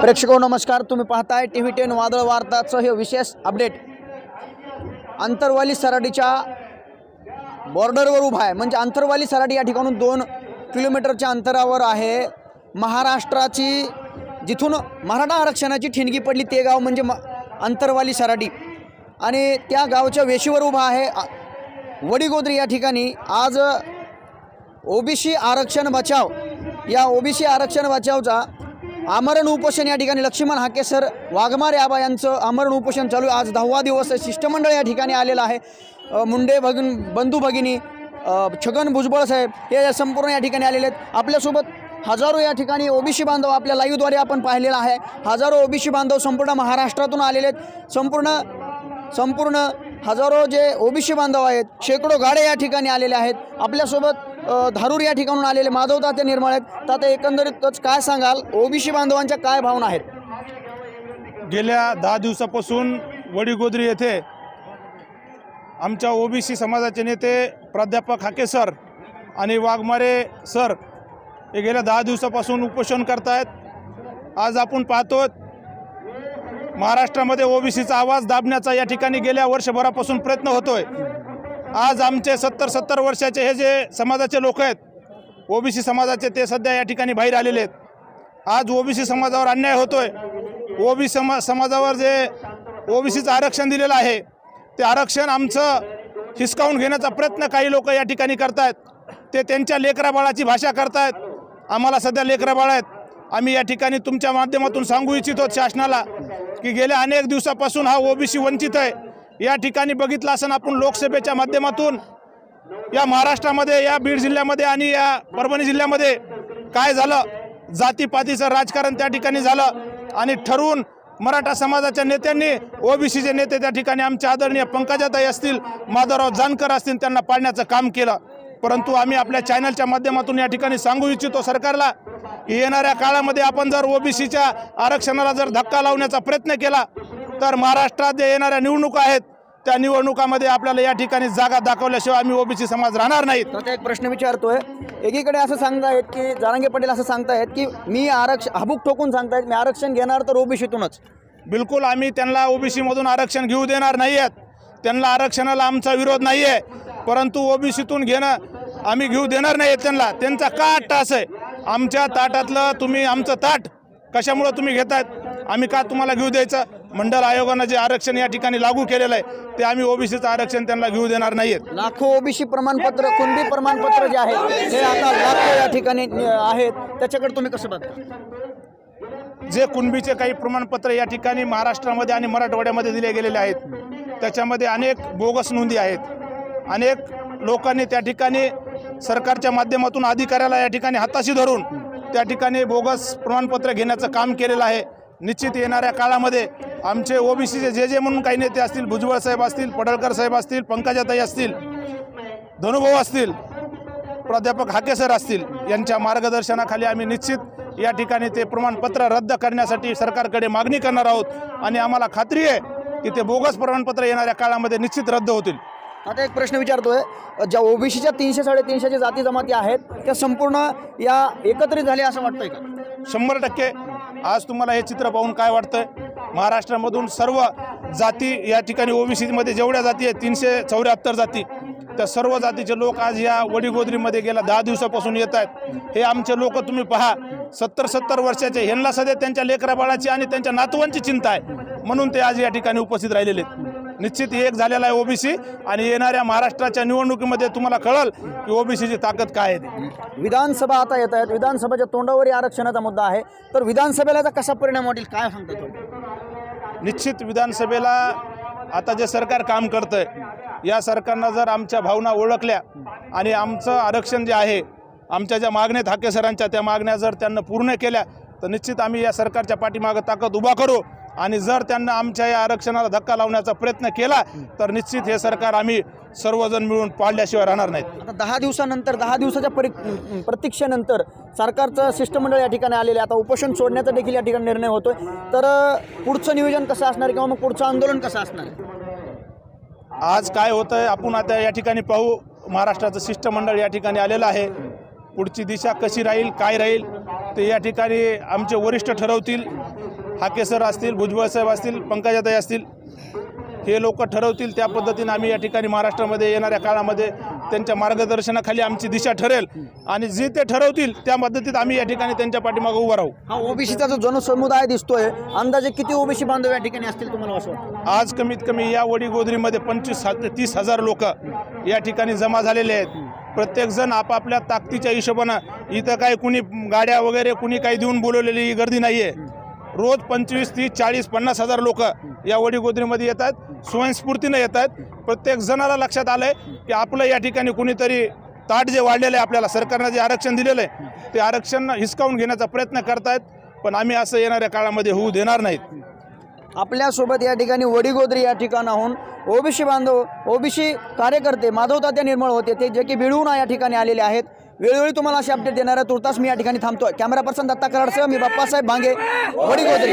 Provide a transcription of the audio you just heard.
प्रेक्षको नमस्कार. तुम्ही पाहताय टी व्ही टेन वादळ वार्ताचं हे विशेष अपडेट. आंतरवाली सराडीच्या बॉर्डरवर उभा आहे. म्हणजे आंतरवाली सराडी या ठिकाणून दोन किलोमीटरच्या अंतरावर आहे. महाराष्ट्राची जिथून मराठा आरक्षणाची ठिणगी पडली ते गाव म्हणजे म आंतरवाली सराडी. आणि त्या गावच्या वेशीवर उभा आहे. वडीगोद्री या ठिकाणी. आज ओबीसी आरक्षण बचाव या ओबीसी आरक्षण बचावचा आमरण उपोषण या ठिकाणी लक्ष्मण हाकेसर वाघमारे आबा यांचं आमरण उपोषण चालू आहे. आज दहावा दिवस शिष्टमंडळ या ठिकाणी आलेलं आहे. मुंडे भगिन बंधू भगिनी छगन भुजबळ साहेब हे संपूर्ण या ठिकाणी आलेले आहेत. आपल्यासोबत हजारो या ठिकाणी ओबीसी बांधव आपल्या लाईव्हद्वारे आपण पाहिलेला आहे. हजारो ओबीसी बांधव संपूर्ण महाराष्ट्रातून आलेले आहेत. संपूर्ण संपूर्ण हजारो जे ओबीसी बांधव आहेत शेकडो गाड्या या ठिकाणी आलेले आहेत. आपल्यासोबत धारूर या ठिकाणून आलेले माधव तात्या निर्मळ आहेत. तात्या एकंदरीतच काय सांगाल? ओबीसी बांधवांच्या काय भावना आहेत? गेल्या दहा दिवसापासून वडीगोद्री येथे आमच्या ओबीसी समाजाचे नेते प्राध्यापक हाके सर आणि वाघमारे सर हे गेल्या दहा दिवसापासून उपोषण करतायत. आज आपण पाहतो महाराष्ट्रामध्ये ओबीसीचा आवाज दाबण्याचा या ठिकाणी गेल्या वर्षभरापासून प्रयत्न होतोय. आज आमचे सत्तर सत्तर वर्षाचे हे जे समाजाचे लोक आहेत ओबीसी समाजाचे ते सध्या या ठिकाणी बाहेर आलेले आहेत. आज ओबीसी समाजावर अन्याय होतोय. बी समा समाजावर जे ओबीसीचं आरक्षण दिलेलं आहे ते आरक्षण आमचं हिसकावून घेण्याचा प्रयत्न काही लोक या ठिकाणी करतायत. ते त्यांच्या लेकराबाळाची भाषा करतायत. आम्हाला सध्या लेकराबाळ आहेत. आम्ही या ठिकाणी तुमच्या माध्यमातून सांगू इच्छितो शासनाला की गेल्या अनेक दिवसापासून हा ओबीसी वंचित आहे. या ठिकाणी बघितलं असं आपण लोकसभेच्या माध्यमातून या महाराष्ट्रामध्ये या बीड जिल्ह्यामध्ये आणि या परभणी जिल्ह्यामध्ये काय झालं? जातीपातीचं राजकारण त्या ठिकाणी झालं आणि ठरवून मराठा समाजाच्या नेत्यांनी ओबीसीचे नेते त्या ठिकाणी आमचे आदरणीय पंकजाताई असतील माधवराव जानकर असतील त्यांना पाडण्याचं काम केलं. परंतु आम्ही आपल्या चॅनलच्या माध्यमातून या ठिकाणी सांगू इच्छितो सरकारला की येणाऱ्या काळामध्ये आपण जर ओबीसीच्या आरक्षणाला जर धक्का लावण्याचा प्रयत्न केला तर महाराष्ट्रात जे येणाऱ्या निवडणुका आहेत त्या निवडणुकामध्ये आपल्याला या ठिकाणी जागा दाखवल्याशिवाय आम्ही ओबीसी समाज राहणार नाहीत एक प्रश्न विचारतोय. एकीकडे असं सांगतायत की जारांगे पटेल असं सांगतायत की मी आरक्षण हबूक ठोकून सांगतायत मी आरक्षण घेणार तर ओबीसीतूनच. बिलकुल आम्ही त्यांना ओबीसीमधून आरक्षण घेऊ देणार नाही आहेत त्यांना आरक्षणाला आमचा विरोध नाही आहे परंतु ओबीसीतून घेणं आम्ही घेऊ देणार नाही आहेत त्यांना. त्यांचा का तास आहे? आमच्या ताटातलं तुम्ही आमचं ताट कशामुळं तुम्ही घेतायत? आम्ही का तुम्हाला घेऊ द्यायचं? मंडल आयोगानं जे आरक्षण या ठिकाणी लागू केलेलं आहे ते आम्ही ओबीसीचं आरक्षण त्यांना घेऊ देणार नाही लाखो ओबीसी प्रमाणपत्र कुणबी प्रमाणपत्र जे आहेत हे आता लाखो या ठिकाणी आहेत. त्याच्याकडे तुम्ही कसं बघता? जे कुणबीचे काही प्रमाणपत्र या ठिकाणी महाराष्ट्रामध्ये आणि मराठवाड्यामध्ये दिले गेलेले आहेत त्याच्यामध्ये अनेक बोगस नोंदी आहेत. अनेक लोकांनी त्या ठिकाणी सरकारच्या माध्यमातून अधिकाऱ्याला या ठिकाणी हाताशी धरून त्या ठिकाणी बोगस प्रमाणपत्र घेण्याचं काम केलेलं आहे. निश्चित येणाऱ्या काळामध्ये आमचे ओबीसीचे जे जे म्हणून काही नेते असतील भुजबळ साहेब असतील पडळकर साहेब असतील पंकजाताई असतील धनुभाऊ असतील प्राध्यापक हाके सर असतील यांच्या मार्गदर्शनाखाली आम्ही निश्चित या ठिकाणी ते प्रमाणपत्र रद्द करण्यासाठी सरकारकडे मागणी करणार आहोत. आणि आम्हाला खात्री आहे की ते बोगस प्रमाणपत्र येणाऱ्या काळामध्ये निश्चित रद्द होतील. आता एक प्रश्न विचारतोय. ज्या ओबीसीच्या तीनशे साडेतीनशेच्या जाती जमाती आहेत त्या संपूर्ण या एकत्रित झाल्या असं वाटतंय का? शंभर टक्के. आज तुम्हाला हे चित्र पाहून काय वाटतंय? महाराष्ट्रामधून सर्व जाती या ठिकाणी ओबीसीमध्ये जेवढ्या जाती आहेत तीनशे चौऱ्याहत्तर जाती त्या सर्व जातीचे लोक आज या वडीगोदरीमध्ये गेल्या दहा दिवसापासून येत आहेत. हे आमचे लोक तुम्ही पहा सत्तर सत्तर वर्षाचे ह्यांना सध्या त्यांच्या लेकराबाळाची आणि त्यांच्या नातवांची चिंता आहे. म्हणून ते आज या ठिकाणी उपस्थित राहिलेले आहेत. निश्चित एक झालेला आहे ओबीसी आणि येणाऱ्या महाराष्ट्राच्या निवडणुकीमध्ये तुम्हाला कळल की ओबीसीची ताकद काय आहे विधानसभा आता येत आहेत. विधानसभेच्या तोंडावरही आरक्षणाचा मुद्दा आहे. तर विधानसभेला कसा परिणाम वाटेल काय सांगतो तुम्ही? निश्चित विधानसभेला आता जे सरकार काम करतं आहे या सरकारनं जर आमच्या भावना ओळखल्या आणि आमचं आरक्षण जे आहे आमच्या ज्या मागण्या आहेत सरांच्या त्या मागण्या जर त्यांना पूर्ण केल्या तर निश्चित आम्ही या सरकारच्या पाठीमागं ताकद उभा करू. आणि जर त्यांना आमच्या या आरक्षणाला धक्का लावण्याचा प्रयत्न केला तर निश्चित हे सरकार आम्ही सर्वजण मिळून पाडल्याशिवाय राहणार नाहीत. आता दहा दिवसानंतर दहा दिवसाच्या परि प्रतीक्षेनंतर सरकारचं शिष्टमंडळ या ठिकाणी आलेलं आहे. आता उपोषण सोडण्याचा देखील या ठिकाणी निर्णय होतोय. तर पुढचं नियोजन कसं असणार किंवा मग पुढचं आंदोलन कसं असणार? आज काय होतं आहे आपण आता या ठिकाणी पाहू. महाराष्ट्राचं शिष्टमंडळ या ठिकाणी आलेलं आहे. पुढची दिशा कशी राहील काय राहील ते या ठिकाणी आमचे वरिष्ठ ठरवतील. हाके सर असतील भुजबळ साहेब असतील पंकजाताई असतील हे लोक ठरवतील त्या पद्धतीने आम्ही या ठिकाणी महाराष्ट्रामध्ये येणाऱ्या काळामध्ये त्यांच्या मार्गदर्शनाखाली आमची दिशा ठरेल आणि जे ते ठरवतील त्या पद्धतीत आम्ही या ठिकाणी त्यांच्या पाठीमागे उभं राहू. हा ओबीसीचा जो जनसमुदाय दिसतोय अंदाजे किती ओबीसी बांधव या ठिकाणी असतील तुम्हाला असं आज कमीत कमी या वडीगोदरीमध्ये पंचवीस ते तीस हजार लोक या ठिकाणी जमा झालेले आहेत. प्रत्येकजण आपापल्या ताकदीच्या हिशोबानं इथं काय कुणी गाड्या वगैरे कुणी काही देऊन बोलवलेली ही गर्दी नाही आहे रोज पंचवीस तीस चाळीस पन्नास हजार लोक या वडीगोदरीमध्ये येतात. स्वयंस्फूर्तीनं येतात. प्रत्येक जणाला लक्षात आलं आहे की आपलं या ठिकाणी कुणीतरी ताट जे वाढलेलं आहे आपल्याला सरकारनं जे आरक्षण दिलेलं आहे ते आरक्षण हिसकावून घेण्याचा प्रयत्न करतायत. पण आम्ही असं येणाऱ्या काळामध्ये होऊ देणार नाहीत. आपल्यासोबत या ठिकाणी वडीगोद्री या ठिकाणाहून ओबीसी बांधव ओबीसी कार्यकर्ते माधवतात्या निर्मळ होते. ते जे की बिळून या ठिकाणी आलेले आहेत. वेळोवेळी तुम्हाला असे अपडेट देणार आहे तुर्तास मी या ठिकाणी थांबतोय. कॅमेरा पर्सन दत्ता कराडसह मी बाप्पासाहेब भांगे वडीगोद्री